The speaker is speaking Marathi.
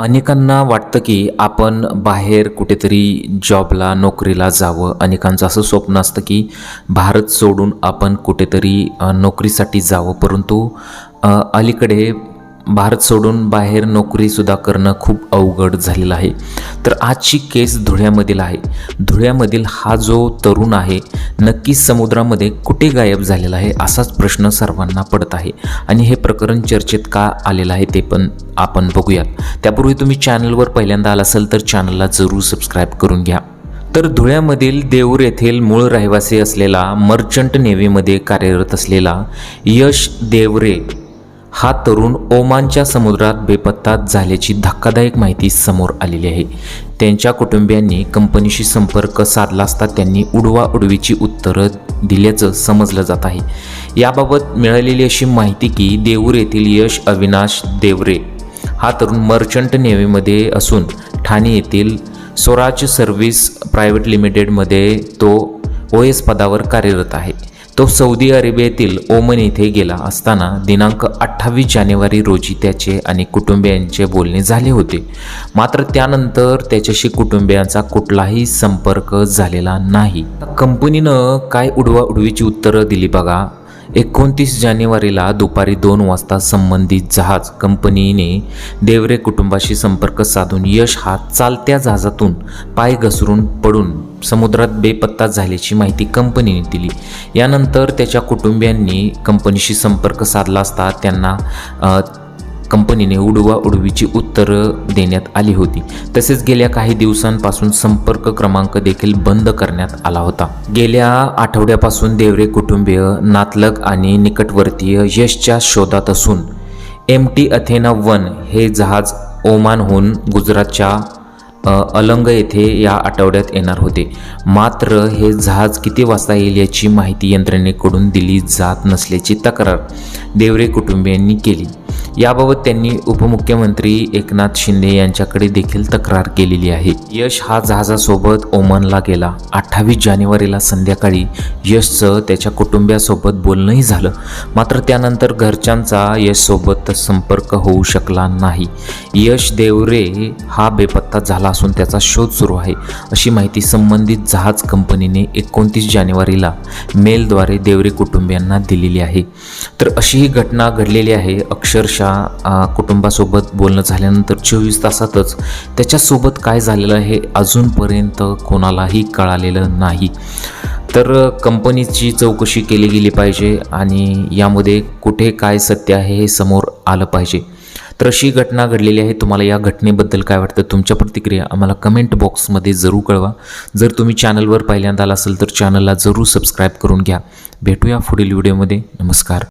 अनेकांना वाटतं की आपण बाहेर कुठेतरी जॉबला नोकरीला जावं. अनेकांचं असं स्वप्न असतं की भारत सोडून आपण कुठेतरी नोकरीसाठी जावं. परंतु अलीकडे भारत सोडून बाहेर नोकरीसुद्धा करणं खूप अवघड झालेलं आहे. तर आजची केस धुळ्यामधील आहे. धुळ्यामधील हा जो तरुण आहे नक्कीच समुद्रामध्ये कुठे गायब झालेला आहे असाच प्रश्न सर्वांना पडत आहे. आणि हे प्रकरण चर्चेत का आलेलं आहे ते पण आपण बघूयात. त्यापूर्वी तुम्ही चॅनलवर पहिल्यांदा आला असाल तर चॅनलला जरूर सबस्क्राईब करून घ्या. तर धुळ्यामधील देऊर येथील मूळ रहिवासी असलेला मर्चंट नेव्हीमध्ये कार्यरत असलेला यश देवरे हा तरुण ओमानच्या समुद्रात बेपत्ता झाल्याची धक्कादायक माहिती समोर आलेली आहे. त्यांच्या कुटुंबियांनी कंपनीशी संपर्क साधला असता त्यांनी उडवा उडवीची उत्तरं दिल्याचं समजलं जात आहे. याबाबत मिळालेली अशी माहिती की देऊर येथील यश अविनाश देवरे हा तरुण मर्चंट नेव्हीमध्ये असून ठाणे येथील स्वराज सर्व्हिस प्रायव्हेट लिमिटेडमध्ये तो ओ एस पदावर कार्यरत आहे. तो सौदी अरेबियातील ओमन येथे गेला असताना दिनांक अठ्ठावीस जानेवारी रोजी त्याचे आणि कुटुंबियांचे बोलणे झाले होते. मात्र त्यानंतर त्याच्याशी कुटुंबियांचा कुठलाही संपर्क झालेला नाही. कंपनीनं काय उडवा उडवीची उत्तरं दिली बघा. एकोणतीस जानेवारीला दुपारी दोन वाजता संबंधित जहाज कंपनीने देवरे कुटुंबाशी संपर्क साधून यश हा चालत्या जहाजातून पाय घसरून पडून समुद्रात बेपत्ता झाल्याची माहिती कंपनीने दिली. यानंतर त्याच्या कुटुंबियांनी कंपनीशी संपर्क साधला असता त्यांना कंपनीने उडवा उडवीची उत्तरं देण्यात आली होती. तसेच गेल्या काही दिवसांपासून संपर्क क्रमांक देखील बंद करण्यात आला होता. गेल्या आठवड्यापासून देवरे कुटुंबीय नातलग आणि निकटवर्तीय यशच्या शोधात असून एम टी अथेना वन हे जहाज ओमानहून गुजरातच्या अलंग येथे या आठवड्यात येणार होते. मात्र हे जहाज किती वाजता येईल याची माहिती यंत्रणेकडून दिली जात नसल्याची तक्रार देवरे कुटुंबियांनी केली. याबाबत त्यांनी उपमुख्यमंत्री एकनाथ शिंदे यांच्याकडे देखील तक्रार केलेली आहे. यश हा जहाजासोबत ओमनला गेला. अठ्ठावीस जानेवारीला संध्याकाळी यशचं त्याच्या कुटुंबियासोबत बोलणंही झालं. मात्र त्यानंतर घरच्यांचा यशसोबत संपर्क होऊ शकला नाही. यश देवरे हा बेपत्ता झाला असून त्याचा शोध सुरू आहे अशी माहिती संबंधित जहाज कंपनीने एकोणतीस जानेवारीला मेलद्वारे देवरे कुटुंबियांना दिलेली आहे. तर अशी ही घटना घडलेली आहे अक्षरशः त्याच्या कुटुंबासोबत बोलणं झाल्यानंतर चोवीस तासातच त्याच्यासोबत काय झालेलं आहे अजूनपर्यंत कोणालाही कळालेलं नाही. तर कंपनीची चौकशी केली गेली पाहिजे आणि यामध्ये कुठे काय सत्य आहे हे समोर आलं पाहिजे. तर अशी घटना घडलेली आहे तुम्हाला या घटनेबद्दल काय वाटतं तुमच्या प्रतिक्रिया आम्हाला कमेंट बॉक्समध्ये जरूर कळवा. जर तुम्ही चॅनलवर पहिल्यांदा आला असेल तर चॅनलला जरूर सबस्क्राईब करून घ्या. भेटूया पुढील व्हिडिओमध्ये. नमस्कार.